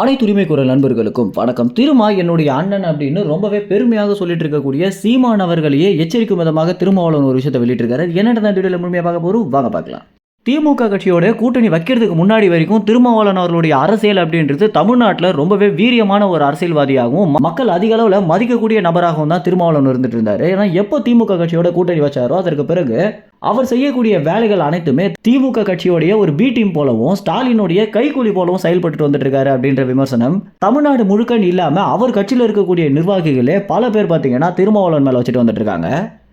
அனைத்து உரிமை குரல் நண்பர்களுக்கும் வணக்கம். திருமா என்னுடைய அண்ணன் அப்படின்னு ரொம்பவே பெருமையாக சொல்லிட்டு இருக்கக்கூடிய சீமான் அவர்களையே எச்சரிக்கும் விதமாக திருமாவளவன் ஒரு விஷயத்தை வெளியிட்டிருக்காரு. என்னென்ன தான் வீடியோவில் முழுமையாக பார்க்க போகிறோம் வாங்க பார்க்கலாம். திமுக கட்சியோட கூட்டணி வைக்கிறதுக்கு முன்னாடி வரைக்கும் திருமாவளவன் அவர்களுடைய அரசியல் அப்படின்றது தமிழ்நாட்டில் ரொம்பவே வீரியமான ஒரு அரசியல்வாதியாகவும் மக்கள் அதிக அளவில் மதிக்கக்கூடிய நபராகவும் தான் திருமாவளவன் இருந்துட்டு இருந்தார். ஏன்னா எப்போ திமுக கட்சியோட கூட்டணி வச்சாரோ அதற்கு பிறகு அவர் செய்யக்கூடிய வேலைகள் அனைத்துமே திமுக கட்சியோடைய ஒரு பி டீம் போலவும் ஸ்டாலினுடைய கைக்கூலி போலவும் செயல்பட்டு வந்துட்டு இருக்காரு அப்படின்ற விமர்சனம் தமிழ்நாடு முழுக்க இல்லாம அவர் கட்சியில் இருக்கக்கூடிய நிர்வாகிகளே பல பேர் பார்த்தீங்கன்னா திருமாவளவன் மேலே வச்சுட்டு வந்துட்டு இருக்காங்க.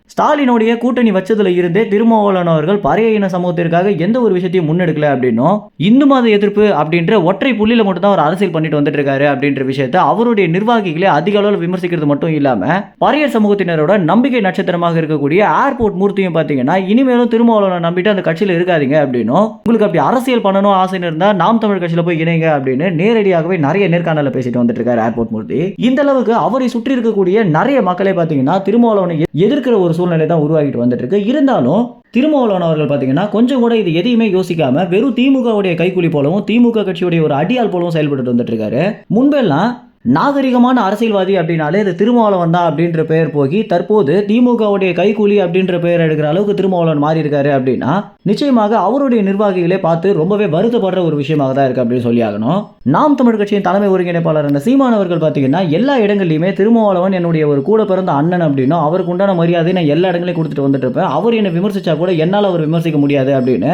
ஸ்டாலினுடைய கூட்டணி வச்சதுல இருந்தே திருமாவளவன் அவர்கள் பறைய இன சமூகத்திற்காக எந்த ஒரு விஷயத்தையும் முன்னெடுக்கல அப்படின்னும் இந்து மத எதிர்ப்பு அப்படின்ற ஒற்றை புள்ளியில மட்டும் தான் அவர் அரசியல் பண்ணிட்டு வந்துட்டு இருக்காரு அப்படின்ற விஷயத்தை அவருடைய நிர்வாகிகளே அதிக அளவில் விமர்சிக்கிறது மட்டும் இல்லாம பறையர் சமூகத்தினரோட நம்பிக்கை நட்சத்திரமாக இருக்கக்கூடிய ஏர்போர்ட் மூர்த்தியும் பார்த்தீங்கன்னா இனிமேலும் திருமாவளவனை நம்பிட்டு அந்த கட்சியில் இருக்காதீங்க அப்படின்னும் உங்களுக்கு அப்படி அரசியல் பண்ணணும் ஆசைன்னு இருந்தா நாம் தமிழ் கட்சியில் போய் இணைங்க அப்படின்னு நேரடியாகவே நிறைய நேர்காணல பேசிட்டு வந்துட்டு இருக்காரு ஏர்போர்ட் மூர்த்தி. இந்த அளவுக்கு அவரை சுற்றி இருக்கக்கூடிய நிறைய மக்களே பார்த்தீங்கன்னா திருமாவளவனை எதிர்க்கிற ஒரு சூழ்நிலை தான் உருவாகிட்டு வந்துட்டு இருந்தாலும் திருமாவளவன் அவர்கள் பார்த்தீங்கன்னா கொஞ்சம் கூட இது எதையுமே யோசிக்காம வெறும் திமுகவுடைய கைக்கூலி போலவும் திமுக கட்சியுடைய ஒரு அடியால் போலவும் செயல்பட்டு வந்துட்டு இருக்காரு முன்பெல்லாம் நாகரிகமான அரசியல்வாதி அப்படின்னாலே இது திருமாவளவன் தான் அப்படின்ற பெயர் போகி தற்போது திமுகவுடைய கைக்கூலி அப்படின்ற பெயர் எடுக்கிற அளவுக்கு திருமாவளவன் மாறி இருக்காரு அப்படின்னா நிச்சயமாக அவருடைய நிர்வாகிகளே பார்த்து ரொம்பவே வருத்தப்படுற ஒரு விஷயமாக தான் இருக்கு அப்படின்னு சொல்லி ஆகணும். நாம் தமிழ் கட்சியின் தலைமை ஒருங்கிணைப்பாளர் அந்த சீமான் அவர்கள் பார்த்தீங்கன்னா எல்லா இடங்கள்லையுமே திருமாவளவன் என்னுடைய ஒரு கூட பிறந்த அண்ணன் அப்படின்னும் அவருக்கு உண்டான மரியாதை நான் எல்லா இடங்களையும் கொடுத்துட்டு வந்துட்டு இருப்பேன். அவர் என்னை விமர்சிச்சா கூட என்னால் அவர் விமர்சிக்க முடியாது அப்படின்னு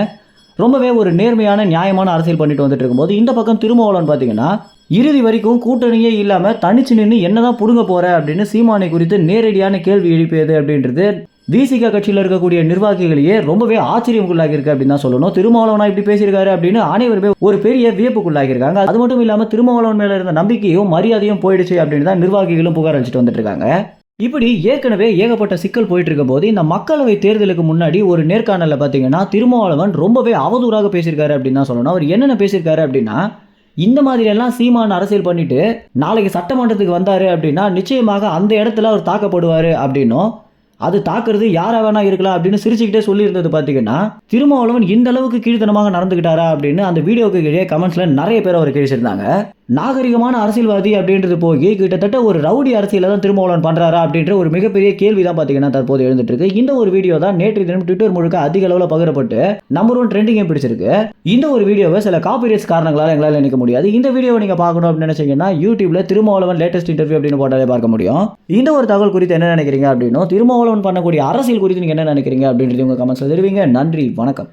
ரொம்பவே ஒரு நேர்மையான நியாயமான அரசியல் பண்ணிட்டு வந்துட்டு இருக்கும்போது இந்த பக்கம் திருமாவளவன் பார்த்தீங்கன்னா இறுதி வரைக்கும் கூட்டணியே இல்லாமல் தனிச்சு நின்று என்னதான் புடுங்க போற அப்படின்னு சீமானை குறித்து நேரடியான கேள்வி எழுப்பியது அப்படின்றது விசிக கட்சியில் இருக்கக்கூடிய நிர்வாகிகளையே ரொம்பவே ஆச்சரியமுக்குள்ளாகி இருக்கு அப்படின்னு தான் சொல்லணும். திருமாவளவனா இப்படி பேசியிருக்காரு அப்படின்னு அனைவருமே ஒரு பெரிய வியப்புக்குள்ளாகி இருக்காங்க அது மட்டும் இல்லாமல் திருமாவளவன் மேல இருந்த நம்பிக்கையும் மரியாதையும் போயிடுச்சு அப்படின்னு தான் நிர்வாகிகளும் புகார் அளிச்சுட்டு வந்துட்டு இருக்காங்க இப்படி ஏற்கனவே ஏகப்பட்ட சிக்கல் போயிட்டு இருக்கும் போது இந்த மக்களவை தேர்தலுக்கு முன்னாடி ஒரு நேர்காணலில் பார்த்தீங்கன்னா திருமாவளவன் ரொம்பவே அவதூறாக பேசியிருக்காரு அப்படின்னு தான் சொல்லணும். அவர் என்னென்ன பேசியிருக்காரு அப்படின்னா இந்த மாதிரி எல்லாம் சீமான் அரசியல் பண்ணிட்டு நாளைக்கு சட்டமன்றத்துக்கு வந்தாரு அப்படின்னா நிச்சயமாக அந்த இடத்துல அவர் தாக்கப்படுவார் அப்படின்னும். அது தாக்குறது யாரா வேணா இருக்கலாம் அப்படின்னு சிரிச்சுக்கிட்டே சொல்லியிருந்தது பார்த்தீங்கன்னா திருமாவளவன் இந்த அளவுக்கு கீழ்த்தனமாக நடந்துக்கிட்டாரா அப்படின்னு அந்த வீடியோக்கு கீழே கமெண்ட்ஸ்ல நிறைய பேர் அவர் கேட்டிருந்தாங்க. நாகரிகமான அரசியல்வாதி அப்படின்றது போய் கிட்டத்தட்ட ஒரு ரவுடி அரசியலை தான் திருமாவளவன் பண்ணுறாரா அப்படின்ற ஒரு மிகப்பெரிய கேள்வி தான் பார்த்தீங்கன்னா தற்போது எழுந்துட்டு இருக்கு இந்த ஒரு வீடியோ தான் நேற்று தினம் ட்விட்டர் முழுக்க அதிக அளவில் பகிரப்பட்டு நம்பர் ஒன் ட்ரெண்டிங்கே பிடிச்சிருக்கு. இந்த ஒரு வீடியோவை சில காப்பிரைட்ஸ் காரணங்களால் எங்களால் நினைக்க முடியாது. இந்த வீடியோவை நீங்கள் பார்க்கணும் அப்படின்னு நினைச்சீங்கன்னா யூடியூப்ல திருமாவளவன் லேட்டஸ்ட் இன்டர்வியூ அப்படின்னு போட்டாலே பார்க்க முடியும். இந்த ஒரு தகவல் குறித்து என்ன நினைக்கிறீங்க அப்படின்னும் திருமாவளவன் பண்ணக்கூடிய அரசியல் குறித்து நீங்கள் என்ன நினைக்கிறீங்க அப்படின்றது உங்கள் கமெண்ட்ஸ் தெரிவிங்க. நன்றி வணக்கம்.